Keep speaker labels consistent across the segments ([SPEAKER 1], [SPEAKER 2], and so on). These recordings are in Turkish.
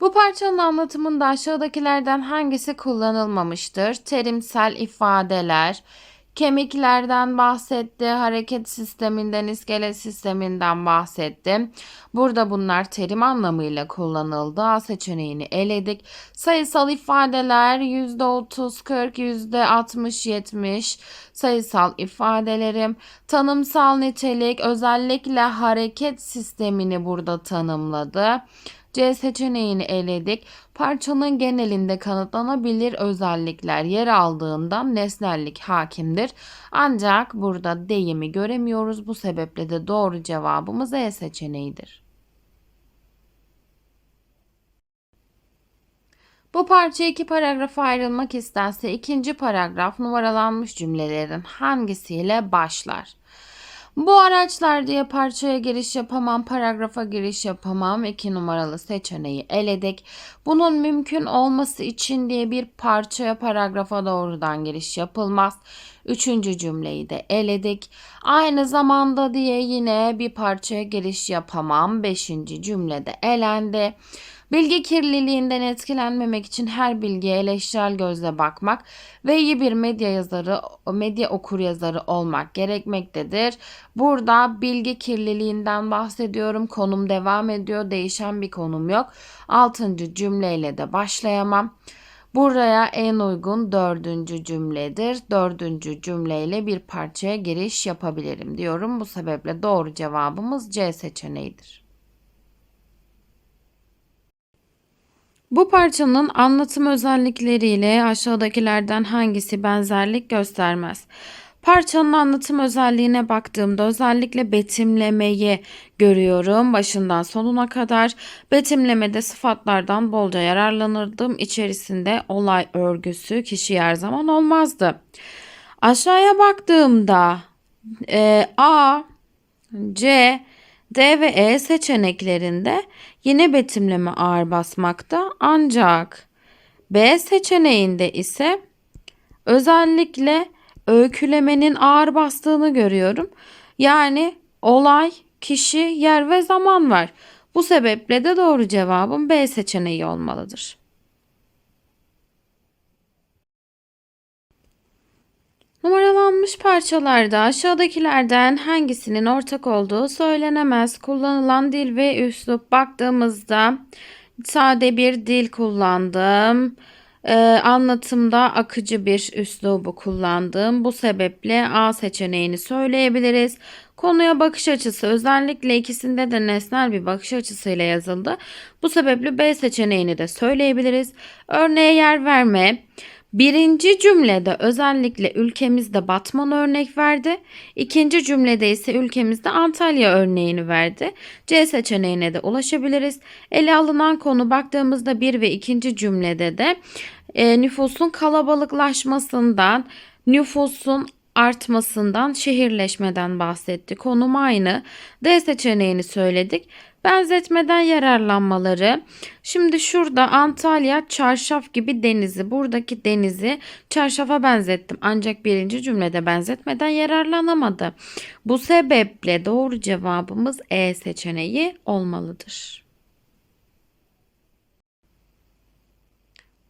[SPEAKER 1] Bu parçanın anlatımında aşağıdakilerden hangisi kullanılmamıştır? Terimsel ifadeler, kemiklerden bahsetti, hareket sisteminden, iskelet sisteminden bahsetti. Burada bunlar terim anlamıyla kullanıldı. A seçeneğini eledik. Sayısal ifadeler %30, 40, %60, 70 sayısal ifadelerim. Tanımsal nitelik özellikle hareket sistemini burada tanımladı. C seçeneğini eledik. Parçanın genelinde kanıtlanabilir özellikler yer aldığından nesnellik hakimdir. Ancak burada deyimi göremiyoruz. Bu sebeple de doğru cevabımız E seçeneğidir. Bu parça iki paragrafa ayrılmak istense ikinci paragraf numaralanmış cümlelerin hangisiyle başlar? Bu araçlar diye parçaya giriş yapamam, paragrafa giriş yapamam. İki numaralı seçeneği eledik. Bunun mümkün olması için diye bir parçaya, paragrafa doğrudan giriş yapılmaz. Üçüncü cümleyi de eledik. Aynı zamanda diye yine bir parçaya giriş yapamam. Beşinci cümlede elendi. Bilgi kirliliğinden etkilenmemek için her bilgiye eleştirel gözle bakmak ve iyi bir medya yazarı, medya okur yazarı olmak gerekmektedir. Burada bilgi kirliliğinden bahsediyorum. Konum devam ediyor. Değişen bir konum yok. Altıncı cümleyle de başlayamam. Buraya en uygun dördüncü cümledir. Dördüncü cümleyle bir parçaya giriş yapabilirim diyorum. Bu sebeple doğru cevabımız C seçeneğidir. Bu parçanın anlatım özellikleriyle aşağıdakilerden hangisi benzerlik göstermez? Parçanın anlatım özelliğine baktığımda özellikle betimlemeyi görüyorum başından sonuna kadar. Betimlemede sıfatlardan bolca yararlanırdım. İçerisinde olay örgüsü kişi her zaman olmazdı. Aşağıya baktığımda e, A, C, D ve E seçeneklerinde yine betimleme ağır basmakta ancak B seçeneğinde ise özellikle öykülemenin ağır bastığını görüyorum. Yani olay, kişi, yer ve zaman var. Bu sebeple de doğru cevabım B seçeneği olmalıdır. Numaralanmış parçalarda aşağıdakilerden hangisinin ortak olduğu söylenemez. Kullanılan dil ve üslup baktığımızda sade bir dil kullandım. Ee, anlatımda akıcı bir üslubu kullandım. Bu sebeple A seçeneğini söyleyebiliriz. Konuya bakış açısı özellikle ikisinde de nesnel bir bakış açısıyla yazıldı. Bu sebeple B seçeneğini de söyleyebiliriz. Örneğe yer verme. Birinci cümlede özellikle ülkemizde Batman örnek verdi. İkinci cümlede ise ülkemizde Antalya örneğini verdi. C seçeneğine de ulaşabiliriz. Ele alınan konu baktığımızda bir ve ikinci cümlede de e, nüfusun kalabalıklaşmasından, nüfusun artmasından, şehirleşmeden bahsetti. Konum aynı. D seçeneğini söyledik. Benzetmeden yararlanmaları. Şimdi şurada Antalya çarşaf gibi denizi. Buradaki denizi çarşafa benzettim. Ancak birinci cümlede benzetmeden yararlanamadı. Bu sebeple doğru cevabımız E seçeneği olmalıdır.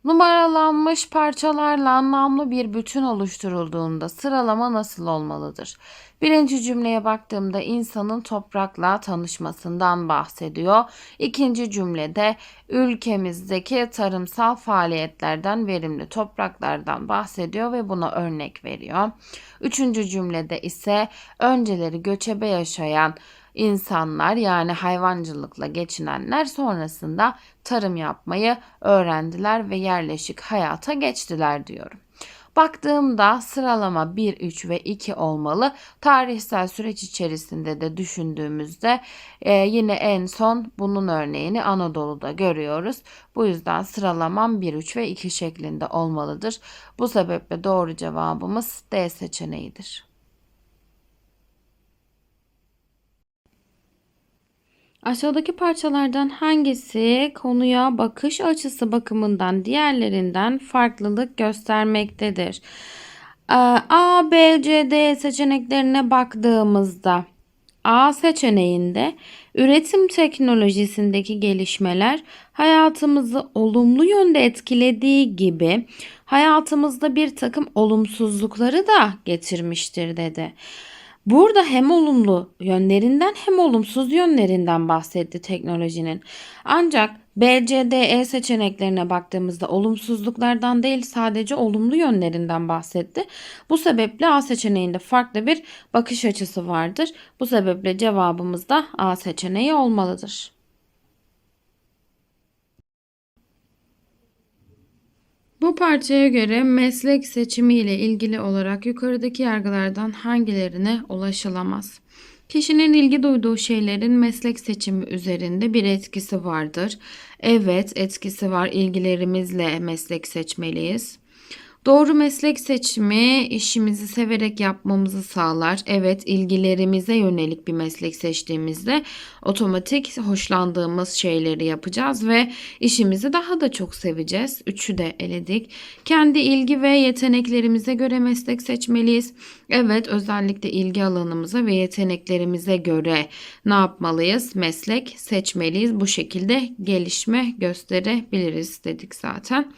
[SPEAKER 1] Numaralanmış parçalarla anlamlı bir bütün oluşturulduğunda sıralama nasıl olmalıdır? Birinci cümleye baktığımda insanın toprakla tanışmasından bahsediyor. İkinci cümlede ülkemizdeki tarımsal faaliyetlerden verimli topraklardan bahsediyor ve buna örnek veriyor. Üçüncü cümlede ise önceleri göçebe yaşayan insanlar yani hayvancılıkla geçinenler sonrasında tarım yapmayı öğrendiler ve yerleşik hayata geçtiler diyorum. Baktığımda sıralama 1, 3 ve 2 olmalı. Tarihsel süreç içerisinde de düşündüğümüzde e, yine en son bunun örneğini Anadolu'da görüyoruz. Bu yüzden sıralamam 1, 3 ve 2 şeklinde olmalıdır. Bu sebeple doğru cevabımız D seçeneğidir. Aşağıdaki parçalardan hangisi konuya bakış açısı bakımından diğerlerinden farklılık göstermektedir? Ee, A, B, C, D seçeneklerine baktığımızda A seçeneğinde üretim teknolojisindeki gelişmeler hayatımızı olumlu yönde etkilediği gibi hayatımızda bir takım olumsuzlukları da getirmiştir dedi. Burada hem olumlu yönlerinden hem olumsuz yönlerinden bahsetti teknolojinin. Ancak B, C, D, E seçeneklerine baktığımızda olumsuzluklardan değil sadece olumlu yönlerinden bahsetti. Bu sebeple A seçeneğinde farklı bir bakış açısı vardır. Bu sebeple cevabımız da A seçeneği olmalıdır. Bu parçaya göre meslek seçimi ile ilgili olarak yukarıdaki yargılardan hangilerine ulaşılamaz? Kişinin ilgi duyduğu şeylerin meslek seçimi üzerinde bir etkisi vardır. Evet, etkisi var. İlgilerimizle meslek seçmeliyiz. Doğru meslek seçimi işimizi severek yapmamızı sağlar. Evet, ilgilerimize yönelik bir meslek seçtiğimizde otomatik hoşlandığımız şeyleri yapacağız ve işimizi daha da çok seveceğiz. Üçü de eledik. Kendi ilgi ve yeteneklerimize göre meslek seçmeliyiz. Evet, özellikle ilgi alanımıza ve yeteneklerimize göre ne yapmalıyız? Meslek seçmeliyiz. Bu şekilde gelişme gösterebiliriz dedik zaten.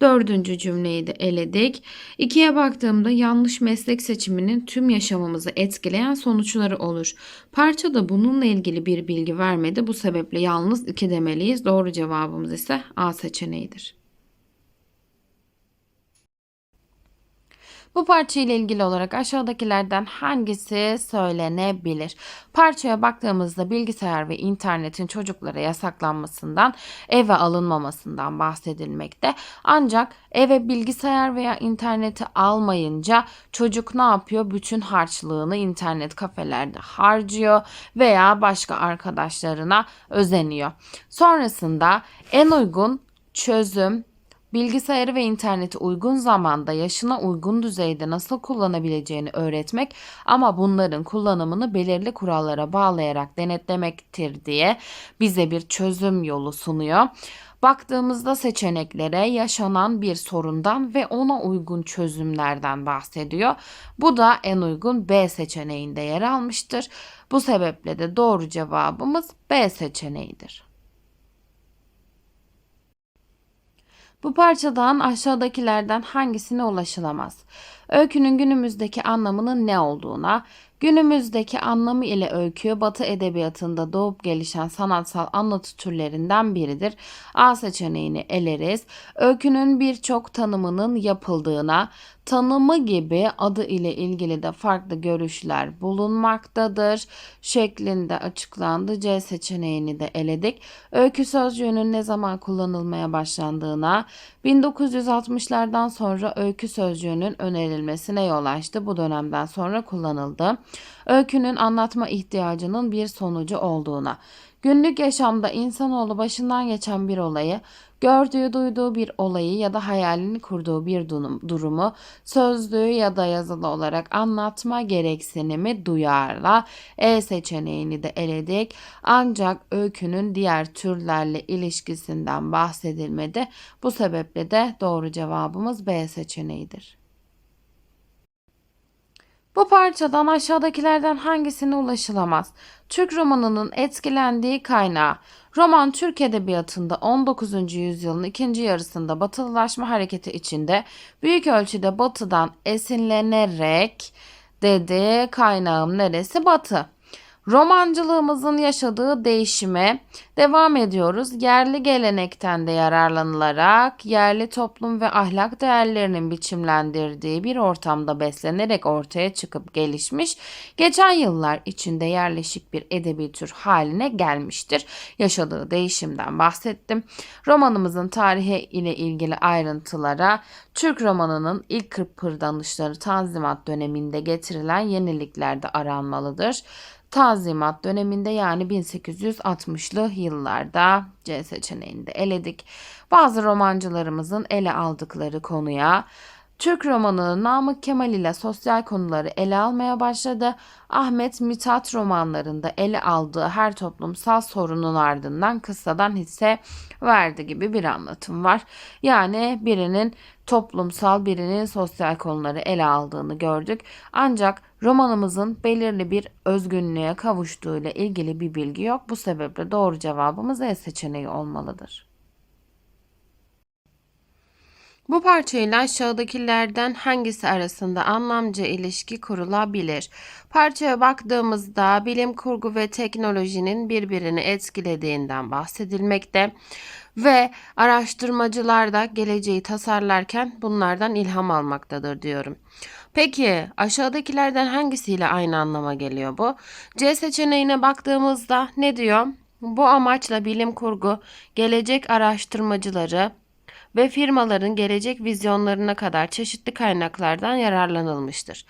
[SPEAKER 1] Dördüncü cümleyi de eledik. İkiye baktığımda yanlış meslek seçiminin tüm yaşamımızı etkileyen sonuçları olur. Parçada bununla ilgili bir bilgi vermedi. Bu sebeple yalnız iki demeliyiz. Doğru cevabımız ise A seçeneğidir. Bu parça ile ilgili olarak aşağıdakilerden hangisi söylenebilir? Parçaya baktığımızda bilgisayar ve internetin çocuklara yasaklanmasından, eve alınmamasından bahsedilmekte. Ancak eve bilgisayar veya interneti almayınca çocuk ne yapıyor? Bütün harçlığını internet kafelerde harcıyor veya başka arkadaşlarına özeniyor. Sonrasında en uygun çözüm Bilgisayarı ve interneti uygun zamanda yaşına uygun düzeyde nasıl kullanabileceğini öğretmek ama bunların kullanımını belirli kurallara bağlayarak denetlemektir diye bize bir çözüm yolu sunuyor. Baktığımızda seçeneklere yaşanan bir sorundan ve ona uygun çözümlerden bahsediyor. Bu da en uygun B seçeneğinde yer almıştır. Bu sebeple de doğru cevabımız B seçeneğidir. Bu parçadan aşağıdakilerden hangisine ulaşılamaz? Öykünün günümüzdeki anlamının ne olduğuna, günümüzdeki anlamı ile öykü Batı edebiyatında doğup gelişen sanatsal anlatı türlerinden biridir. A seçeneğini eleriz. Öykünün birçok tanımının yapıldığına, tanımı gibi adı ile ilgili de farklı görüşler bulunmaktadır şeklinde açıklandı. C seçeneğini de eledik. Öykü sözcüğünün ne zaman kullanılmaya başlandığına, 1960'lardan sonra öykü sözcüğünün önerilmesine yol açtı. Bu dönemden sonra kullanıldı. Öykünün anlatma ihtiyacının bir sonucu olduğuna, Günlük yaşamda insanoğlu başından geçen bir olayı, gördüğü, duyduğu bir olayı ya da hayalini kurduğu bir durumu sözlü ya da yazılı olarak anlatma gereksinimi duyarla E seçeneğini de eledik. Ancak öykünün diğer türlerle ilişkisinden bahsedilmedi. Bu sebeple de doğru cevabımız B seçeneğidir. Bu parçadan aşağıdakilerden hangisine ulaşılamaz? Türk romanının etkilendiği kaynağı. Roman Türk Edebiyatı'nda 19. yüzyılın ikinci yarısında batılılaşma hareketi içinde büyük ölçüde batıdan esinlenerek dedi kaynağım neresi batı. Romancılığımızın yaşadığı değişime devam ediyoruz. Yerli gelenekten de yararlanılarak yerli toplum ve ahlak değerlerinin biçimlendirdiği bir ortamda beslenerek ortaya çıkıp gelişmiş, geçen yıllar içinde yerleşik bir edebi tür haline gelmiştir. Yaşadığı değişimden bahsettim. Romanımızın tarihi ile ilgili ayrıntılara Türk romanının ilk kıpırdanışları Tanzimat döneminde getirilen yeniliklerde aranmalıdır. Tanzimat döneminde yani 1860'lı yıllarda C seçeneğini de eledik. Bazı romancılarımızın ele aldıkları konuya Türk romanı Namık Kemal ile sosyal konuları ele almaya başladı. Ahmet Mithat romanlarında ele aldığı her toplumsal sorunun ardından kıssadan hisse verdi gibi bir anlatım var. Yani birinin toplumsal birinin sosyal konuları ele aldığını gördük. Ancak romanımızın belirli bir özgünlüğe kavuştuğuyla ilgili bir bilgi yok. Bu sebeple doğru cevabımız E seçeneği olmalıdır. Bu parçayla aşağıdakilerden hangisi arasında anlamca ilişki kurulabilir? Parçaya baktığımızda bilim kurgu ve teknolojinin birbirini etkilediğinden bahsedilmekte ve araştırmacılar da geleceği tasarlarken bunlardan ilham almaktadır diyorum. Peki aşağıdakilerden hangisiyle aynı anlama geliyor bu? C seçeneğine baktığımızda ne diyor? Bu amaçla bilim kurgu gelecek araştırmacıları ve firmaların gelecek vizyonlarına kadar çeşitli kaynaklardan yararlanılmıştır.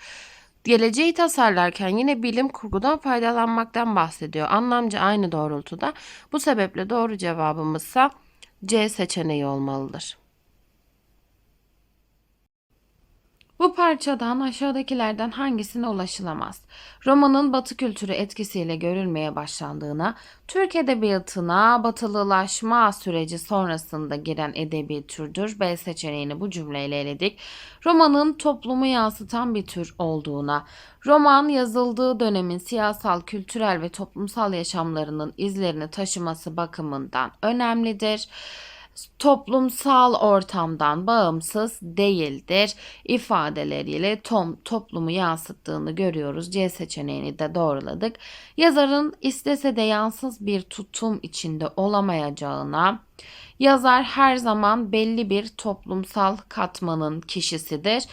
[SPEAKER 1] Geleceği tasarlarken yine bilim kurgudan faydalanmaktan bahsediyor. Anlamca aynı doğrultuda. Bu sebeple doğru cevabımızsa C seçeneği olmalıdır. Bu parçadan aşağıdakilerden hangisine ulaşılamaz? Romanın Batı kültürü etkisiyle görülmeye başlandığına, Türk edebiyatına batılılaşma süreci sonrasında giren edebi türdür. B seçeneğini bu cümleyle eledik. Romanın toplumu yansıtan bir tür olduğuna, roman yazıldığı dönemin siyasal, kültürel ve toplumsal yaşamlarının izlerini taşıması bakımından önemlidir toplumsal ortamdan bağımsız değildir ifadeleriyle tom, toplumu yansıttığını görüyoruz. C seçeneğini de doğruladık. Yazarın istese de yansız bir tutum içinde olamayacağına yazar her zaman belli bir toplumsal katmanın kişisidir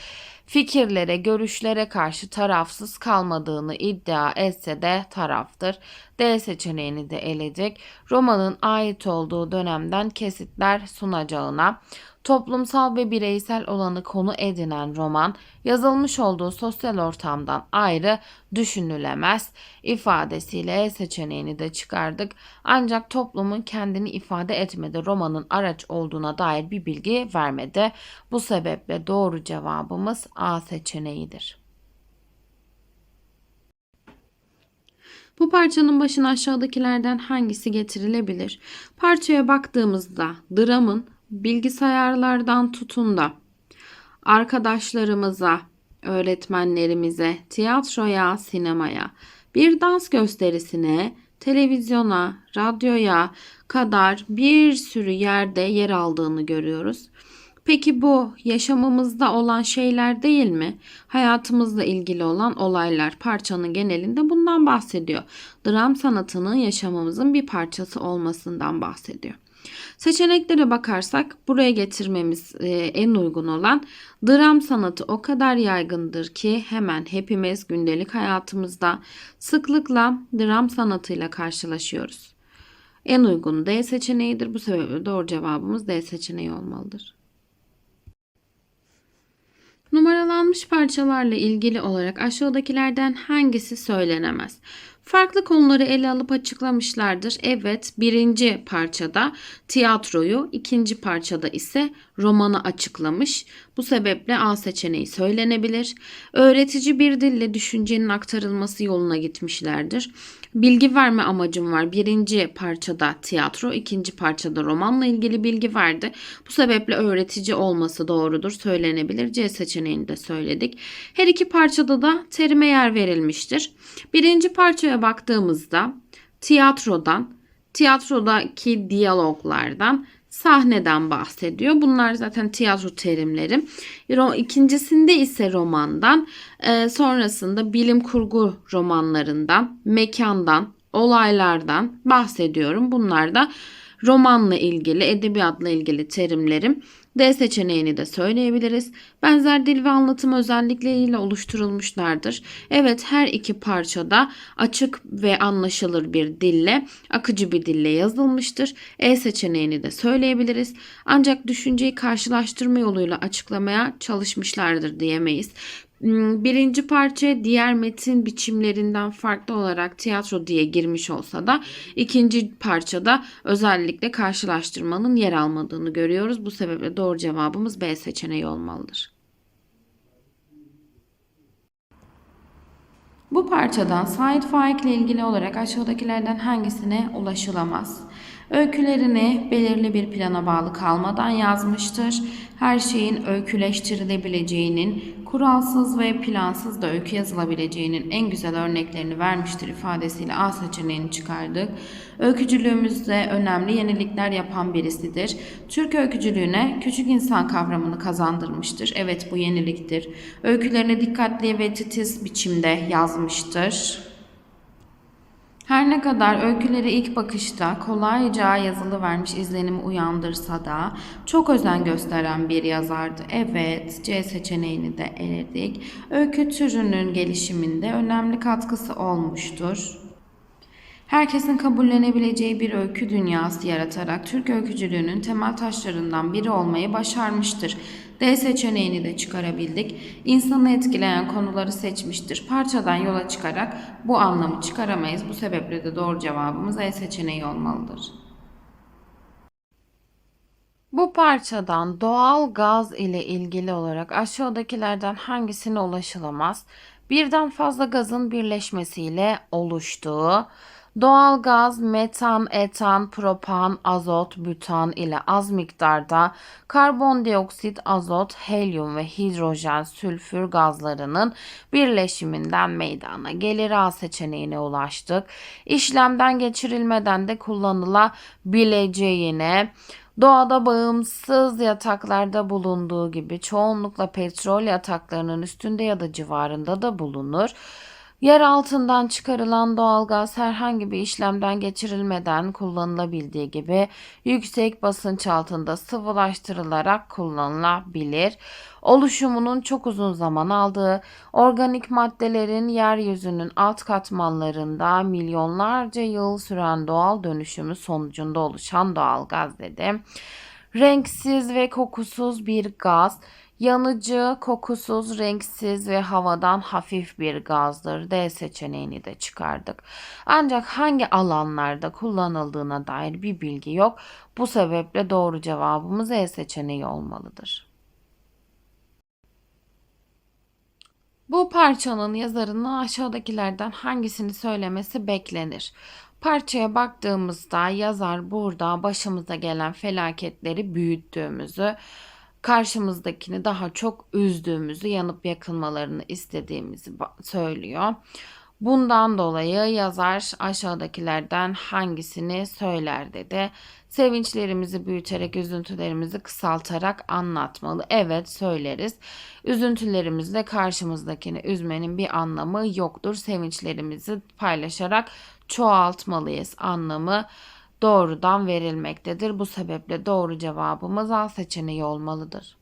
[SPEAKER 1] fikirlere, görüşlere karşı tarafsız kalmadığını iddia etse de taraftır. D seçeneğini de eledik. Romanın ait olduğu dönemden kesitler sunacağına toplumsal ve bireysel olanı konu edinen roman yazılmış olduğu sosyal ortamdan ayrı düşünülemez ifadesiyle seçeneğini de çıkardık. Ancak toplumun kendini ifade etmede romanın araç olduğuna dair bir bilgi vermedi. Bu sebeple doğru cevabımız A seçeneğidir. Bu parçanın başına aşağıdakilerden hangisi getirilebilir? Parçaya baktığımızda dramın bilgisayarlardan tutun da arkadaşlarımıza, öğretmenlerimize, tiyatroya, sinemaya, bir dans gösterisine, televizyona, radyoya kadar bir sürü yerde yer aldığını görüyoruz. Peki bu yaşamımızda olan şeyler değil mi? Hayatımızla ilgili olan olaylar parçanın genelinde bundan bahsediyor. Dram sanatının yaşamımızın bir parçası olmasından bahsediyor. Seçeneklere bakarsak buraya getirmemiz e, en uygun olan dram sanatı o kadar yaygındır ki hemen hepimiz gündelik hayatımızda sıklıkla dram sanatıyla karşılaşıyoruz. En uygun D seçeneğidir. Bu sebeple doğru cevabımız D seçeneği olmalıdır. Numaralanmış parçalarla ilgili olarak aşağıdakilerden hangisi söylenemez? Farklı konuları ele alıp açıklamışlardır. Evet birinci parçada tiyatroyu, ikinci parçada ise romanı açıklamış. Bu sebeple A seçeneği söylenebilir. Öğretici bir dille düşüncenin aktarılması yoluna gitmişlerdir. Bilgi verme amacım var. Birinci parçada tiyatro, ikinci parçada romanla ilgili bilgi verdi. Bu sebeple öğretici olması doğrudur, söylenebilir. C seçeneğini de söyledik. Her iki parçada da terime yer verilmiştir. Birinci parçaya baktığımızda tiyatrodan, tiyatrodaki diyaloglardan, sahneden bahsediyor. Bunlar zaten tiyatro terimleri. İkincisinde ise romandan, e, sonrasında bilim kurgu romanlarından, mekandan, olaylardan bahsediyorum. Bunlar da romanla ilgili, edebiyatla ilgili terimlerim. D seçeneğini de söyleyebiliriz. Benzer dil ve anlatım özellikleriyle oluşturulmuşlardır. Evet her iki parçada açık ve anlaşılır bir dille, akıcı bir dille yazılmıştır. E seçeneğini de söyleyebiliriz. Ancak düşünceyi karşılaştırma yoluyla açıklamaya çalışmışlardır diyemeyiz. Hmm, birinci parça diğer metin biçimlerinden farklı olarak tiyatro diye girmiş olsa da ikinci parçada özellikle karşılaştırmanın yer almadığını görüyoruz. Bu sebeple doğru cevabımız B seçeneği olmalıdır. Bu parçadan Said Faik ile ilgili olarak aşağıdakilerden hangisine ulaşılamaz? Öykülerini belirli bir plana bağlı kalmadan yazmıştır. Her şeyin öyküleştirilebileceğinin, kuralsız ve plansız da öykü yazılabileceğinin en güzel örneklerini vermiştir ifadesiyle A seçeneğini çıkardık. Öykücülüğümüzde önemli yenilikler yapan birisidir. Türk öykücülüğüne küçük insan kavramını kazandırmıştır. Evet bu yeniliktir. Öykülerini dikkatli ve titiz biçimde yazmıştır. Her ne kadar öyküleri ilk bakışta kolayca yazılı vermiş izlenimi uyandırsa da çok özen gösteren bir yazardı. Evet, C seçeneğini de eledik. Öykü türünün gelişiminde önemli katkısı olmuştur. Herkesin kabullenebileceği bir öykü dünyası yaratarak Türk öykücülüğünün temel taşlarından biri olmayı başarmıştır. D seçeneğini de çıkarabildik. İnsanı etkileyen konuları seçmiştir. Parçadan yola çıkarak bu anlamı çıkaramayız. Bu sebeple de doğru cevabımız E seçeneği olmalıdır. Bu parçadan doğal gaz ile ilgili olarak aşağıdakilerden hangisine ulaşılamaz? Birden fazla gazın birleşmesiyle oluştuğu, doğal gaz metan, etan, propan, azot, bütan ile az miktarda karbondioksit, azot, helyum ve hidrojen, sülfür gazlarının birleşiminden meydana gelir A seçeneğine ulaştık. İşlemden geçirilmeden de kullanılabileceğine, Doğada bağımsız yataklarda bulunduğu gibi çoğunlukla petrol yataklarının üstünde ya da civarında da bulunur. Yer altından çıkarılan doğalgaz herhangi bir işlemden geçirilmeden kullanılabildiği gibi yüksek basınç altında sıvılaştırılarak kullanılabilir. Oluşumunun çok uzun zaman aldığı, organik maddelerin yeryüzünün alt katmanlarında milyonlarca yıl süren doğal dönüşümü sonucunda oluşan doğalgaz dedim. Renksiz ve kokusuz bir gaz, Yanıcı, kokusuz, renksiz ve havadan hafif bir gazdır. D seçeneğini de çıkardık. Ancak hangi alanlarda kullanıldığına dair bir bilgi yok. Bu sebeple doğru cevabımız E seçeneği olmalıdır. Bu parçanın yazarının aşağıdakilerden hangisini söylemesi beklenir? Parçaya baktığımızda yazar burada başımıza gelen felaketleri büyüttüğümüzü, karşımızdakini daha çok üzdüğümüzü, yanıp yakılmalarını istediğimizi söylüyor. Bundan dolayı yazar aşağıdakilerden hangisini söyler dedi. Sevinçlerimizi büyüterek üzüntülerimizi kısaltarak anlatmalı. Evet söyleriz. Üzüntülerimizle karşımızdakini üzmenin bir anlamı yoktur. Sevinçlerimizi paylaşarak çoğaltmalıyız anlamı doğrudan verilmektedir. Bu sebeple doğru cevabımız A seçeneği olmalıdır.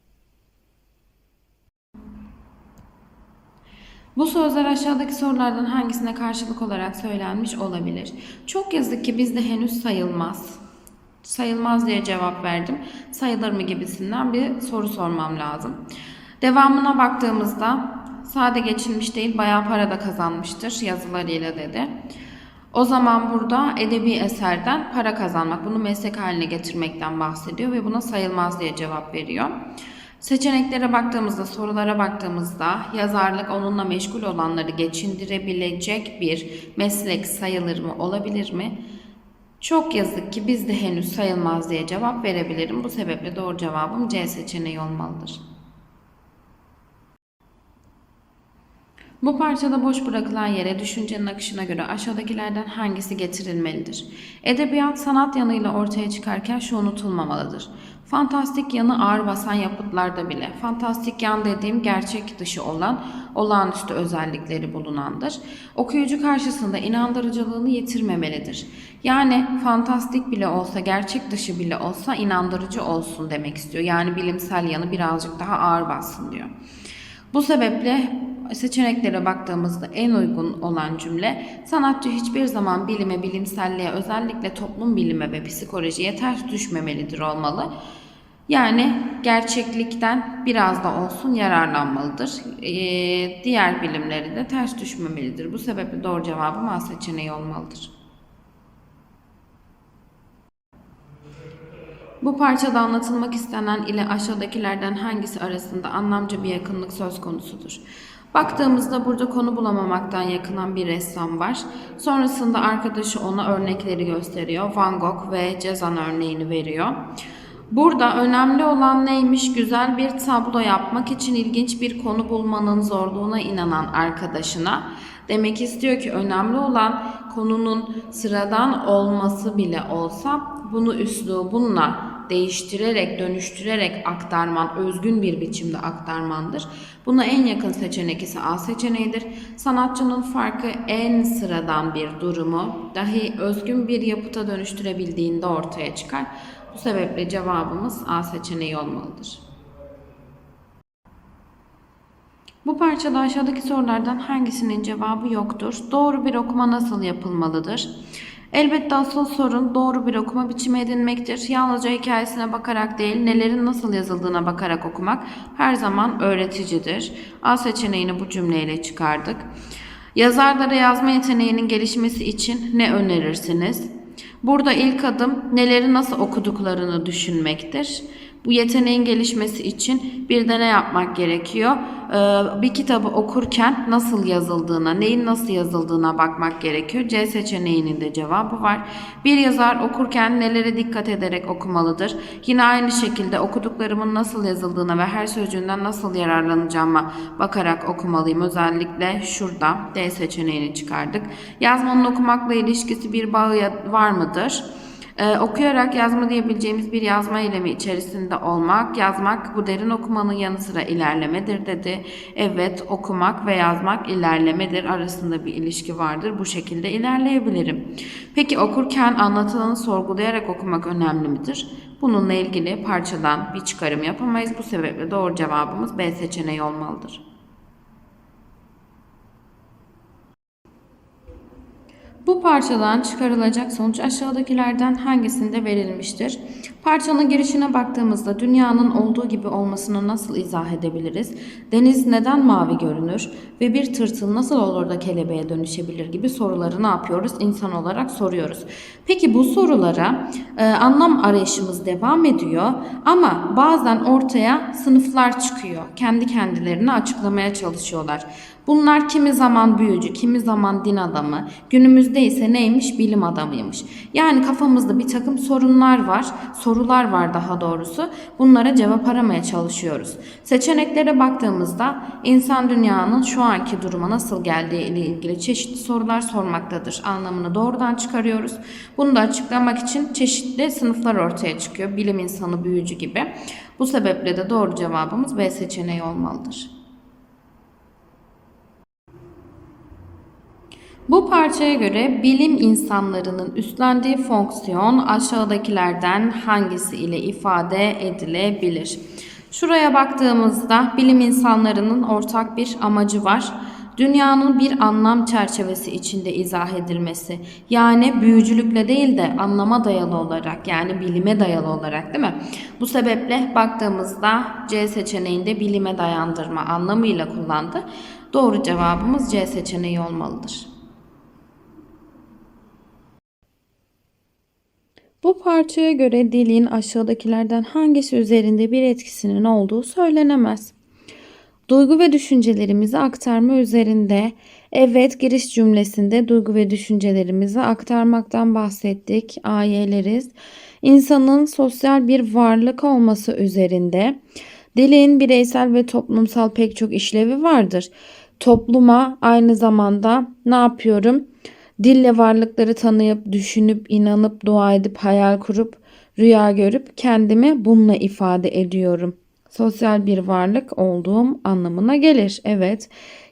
[SPEAKER 1] Bu sözler aşağıdaki sorulardan hangisine karşılık olarak söylenmiş olabilir? Çok yazık ki bizde henüz sayılmaz. Sayılmaz diye cevap verdim. Sayılır mı gibisinden bir soru sormam lazım. Devamına baktığımızda sade geçilmiş değil bayağı para da kazanmıştır yazılarıyla dedi. O zaman burada edebi eserden para kazanmak, bunu meslek haline getirmekten bahsediyor ve buna sayılmaz diye cevap veriyor. Seçeneklere baktığımızda, sorulara baktığımızda yazarlık onunla meşgul olanları geçindirebilecek bir meslek sayılır mı, olabilir mi? Çok yazık ki bizde henüz sayılmaz diye cevap verebilirim. Bu sebeple doğru cevabım C seçeneği olmalıdır. Bu parçada boş bırakılan yere düşüncenin akışına göre aşağıdakilerden hangisi getirilmelidir? Edebiyat sanat yanıyla ortaya çıkarken şu unutulmamalıdır. Fantastik yanı ağır basan yapıtlarda bile. Fantastik yan dediğim gerçek dışı olan, olağanüstü özellikleri bulunandır. Okuyucu karşısında inandırıcılığını yitirmemelidir. Yani fantastik bile olsa, gerçek dışı bile olsa inandırıcı olsun demek istiyor. Yani bilimsel yanı birazcık daha ağır bassın diyor. Bu sebeple seçeneklere baktığımızda en uygun olan cümle sanatçı hiçbir zaman bilime, bilimselliğe, özellikle toplum bilime ve psikolojiye ters düşmemelidir olmalı. Yani gerçeklikten biraz da olsun yararlanmalıdır. Ee, diğer bilimleri de ters düşmemelidir. Bu sebeple doğru cevabım A seçeneği olmalıdır. Bu parçada anlatılmak istenen ile aşağıdakilerden hangisi arasında anlamca bir yakınlık söz konusudur? Baktığımızda burada konu bulamamaktan yakınan bir ressam var. Sonrasında arkadaşı ona örnekleri gösteriyor. Van Gogh ve Cezanne örneğini veriyor. Burada önemli olan neymiş? Güzel bir tablo yapmak için ilginç bir konu bulmanın zorluğuna inanan arkadaşına demek istiyor ki önemli olan konunun sıradan olması bile olsa bunu üslubunla değiştirerek, dönüştürerek aktarman, özgün bir biçimde aktarmandır. Buna en yakın seçenek ise A seçeneğidir. Sanatçının farkı en sıradan bir durumu dahi özgün bir yapıta dönüştürebildiğinde ortaya çıkar. Bu sebeple cevabımız A seçeneği olmalıdır. Bu parçada aşağıdaki sorulardan hangisinin cevabı yoktur? Doğru bir okuma nasıl yapılmalıdır? Elbette asıl sorun doğru bir okuma biçimi edinmektir. Yalnızca hikayesine bakarak değil, nelerin nasıl yazıldığına bakarak okumak her zaman öğreticidir. A seçeneğini bu cümleyle çıkardık. Yazarlara yazma yeteneğinin gelişmesi için ne önerirsiniz? Burada ilk adım neleri nasıl okuduklarını düşünmektir. Bu yeteneğin gelişmesi için bir de ne yapmak gerekiyor? Ee, bir kitabı okurken nasıl yazıldığına, neyin nasıl yazıldığına bakmak gerekiyor. C seçeneğinin de cevabı var. Bir yazar okurken nelere dikkat ederek okumalıdır? Yine aynı şekilde okuduklarımın nasıl yazıldığına ve her sözcüğünden nasıl yararlanacağıma bakarak okumalıyım. Özellikle şurada D seçeneğini çıkardık. Yazmanın okumakla ilişkisi bir bağı var mıdır? Ee, okuyarak yazma diyebileceğimiz bir yazma eylemi içerisinde olmak, yazmak bu derin okumanın yanı sıra ilerlemedir dedi. Evet, okumak ve yazmak ilerlemedir. Arasında bir ilişki vardır. Bu şekilde ilerleyebilirim. Peki okurken anlatılanı sorgulayarak okumak önemli midir? Bununla ilgili parçadan bir çıkarım yapamayız. Bu sebeple doğru cevabımız B seçeneği olmalıdır. Bu parçadan çıkarılacak sonuç aşağıdakilerden hangisinde verilmiştir? Parçanın girişine baktığımızda dünyanın olduğu gibi olmasını nasıl izah edebiliriz? Deniz neden mavi görünür? Ve bir tırtıl nasıl olur da kelebeğe dönüşebilir gibi soruları ne yapıyoruz? İnsan olarak soruyoruz. Peki bu sorulara e, anlam arayışımız devam ediyor ama bazen ortaya sınıflar çıkıyor. Kendi kendilerini açıklamaya çalışıyorlar. Bunlar kimi zaman büyücü, kimi zaman din adamı, günümüzde ise neymiş bilim adamıymış. Yani kafamızda bir takım sorunlar var, sorular var daha doğrusu. Bunlara cevap aramaya çalışıyoruz. Seçeneklere baktığımızda insan dünyanın şu anki duruma nasıl geldiği ile ilgili çeşitli sorular sormaktadır. Anlamını doğrudan çıkarıyoruz. Bunu da açıklamak için çeşitli sınıflar ortaya çıkıyor. Bilim insanı, büyücü gibi. Bu sebeple de doğru cevabımız B seçeneği olmalıdır. Bu parçaya göre bilim insanlarının üstlendiği fonksiyon aşağıdakilerden hangisi ile ifade edilebilir? Şuraya baktığımızda bilim insanlarının ortak bir amacı var. Dünyanın bir anlam çerçevesi içinde izah edilmesi. Yani büyücülükle değil de anlama dayalı olarak yani bilime dayalı olarak değil mi? Bu sebeple baktığımızda C seçeneğinde bilime dayandırma anlamıyla kullandı. Doğru cevabımız C seçeneği olmalıdır. Bu parçaya göre dilin aşağıdakilerden hangisi üzerinde bir etkisinin olduğu söylenemez. Duygu ve düşüncelerimizi aktarma üzerinde evet giriş cümlesinde duygu ve düşüncelerimizi aktarmaktan bahsettik. Ayeleriz. İnsanın sosyal bir varlık olması üzerinde dilin bireysel ve toplumsal pek çok işlevi vardır. Topluma aynı zamanda ne yapıyorum? Dille varlıkları tanıyıp, düşünüp, inanıp, dua edip, hayal kurup, rüya görüp kendimi bununla ifade ediyorum. Sosyal bir varlık olduğum anlamına gelir. Evet,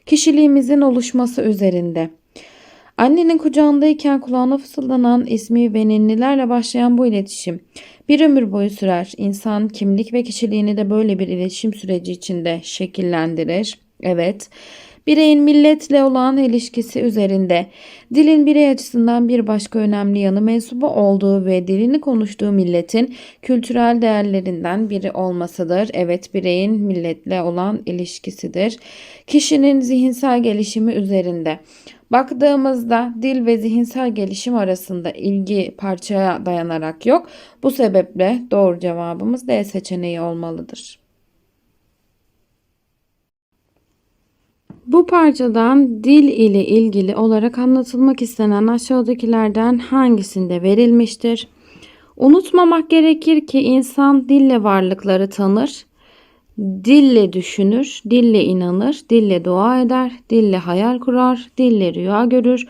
[SPEAKER 1] kişiliğimizin oluşması üzerinde. Annenin kucağındayken kulağına fısıldanan ismi ve ninnilerle başlayan bu iletişim bir ömür boyu sürer. İnsan kimlik ve kişiliğini de böyle bir iletişim süreci içinde şekillendirir. Evet, Bireyin milletle olan ilişkisi üzerinde dilin birey açısından bir başka önemli yanı mensubu olduğu ve dilini konuştuğu milletin kültürel değerlerinden biri olmasıdır. Evet bireyin milletle olan ilişkisidir. Kişinin zihinsel gelişimi üzerinde Baktığımızda dil ve zihinsel gelişim arasında ilgi parçaya dayanarak yok. Bu sebeple doğru cevabımız D seçeneği olmalıdır. Bu parçadan dil ile ilgili olarak anlatılmak istenen aşağıdakilerden hangisinde verilmiştir? Unutmamak gerekir ki insan dille varlıkları tanır, dille düşünür, dille inanır, dille dua eder, dille hayal kurar, dille rüya görür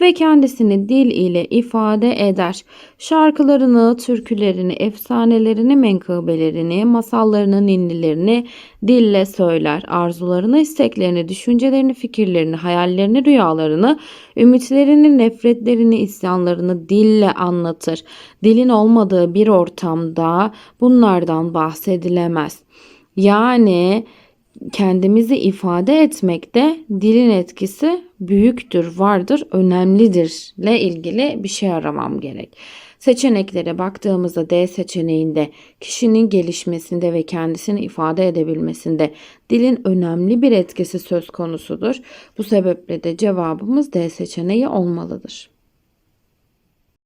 [SPEAKER 1] ve kendisini dil ile ifade eder. Şarkılarını, türkülerini, efsanelerini, menkıbelerini, masallarını, ninnilerini dille söyler. Arzularını, isteklerini, düşüncelerini, fikirlerini, hayallerini, rüyalarını, ümitlerini, nefretlerini, isyanlarını dille anlatır. Dilin olmadığı bir ortamda bunlardan bahsedilemez. Yani kendimizi ifade etmekte dilin etkisi büyüktür, vardır, önemlidir ile ilgili bir şey aramam gerek. Seçeneklere baktığımızda D seçeneğinde kişinin gelişmesinde ve kendisini ifade edebilmesinde dilin önemli bir etkisi söz konusudur. Bu sebeple de cevabımız D seçeneği olmalıdır.